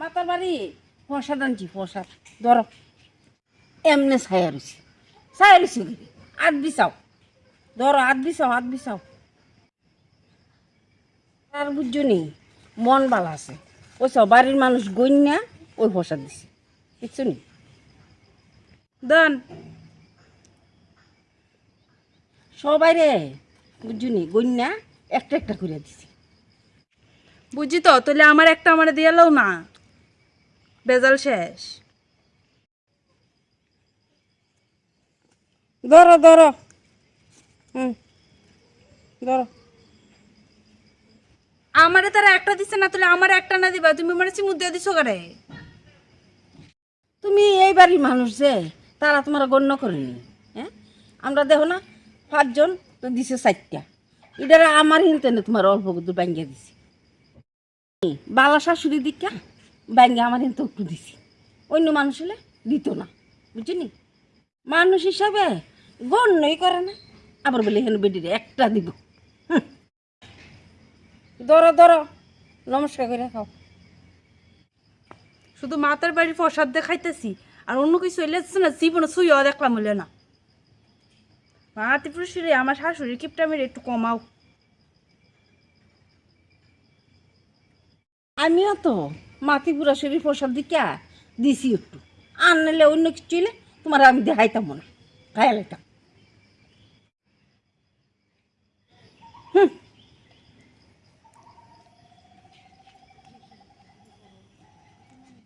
মাতার বাড়ি? প্রসাদ আনছি, প্রসাদ। ধরো। এমনে ছায়া রুছি ছায়া রুছি আট বিছাও। ধরো আট বিছাও আট বিছাও। আর বুঝছ নি, মন ভালো আছে। ওই সব বাড়ির মানুষ গন্যা ওই প্রসাদ দিছে। বুঝছ নি? দেন সবাই রে, বুঝছ নি গন্যা একটা একটা করে দিছে। বুঝি তো, তাহলে আমার একটা আমার দিয়ে না। বেজাল শেষ। ধরো ধরো। হুম ধরো। আমারে তারা একটা দিছে না তাহলে আমার একটা না দিবা। তুমি মানে চিমু দিয়ে দিছো করে? তুমি এই বাড়ির মানুষ যে তারা তোমার গণ্য করেনি হ্যাঁ? আমরা দেখো না পাঁচজন তো দিছে চারটা। এটারে আমার হিনতেনে তোমার অল্প দূর ব্যাঙ্গিয়া দিছি। বালা শাশুড়ি দিকা? ব্যাঙ্গে আমার হিনতে একটু দিছি। অন্য মানুষ হলে দিত না বুঝলি মানুষ হিসাবে গণ্যই করে না। আবার বলে হেন বেডিরে একটা দিব। ধরো ধরো নমস্কার করে খাও। শুধু মাতার বাড়ির প্রসাদ দেখাইতেছি আর অন্য কিছু এলে না জীবনে শুয়েও দেখলাম হলে না। মাতি পুরুষরে আমার শাশুড়ির কিপটা মেরে একটু কমাও। আমিও তো মাতিপুরা শরীর প্রসাদ দিকে দিছি একটু। আর নিলে অন্য কিছু হইলে তোমার আমি দেখাইতাম না খাইয়া লাইতাম। হুম।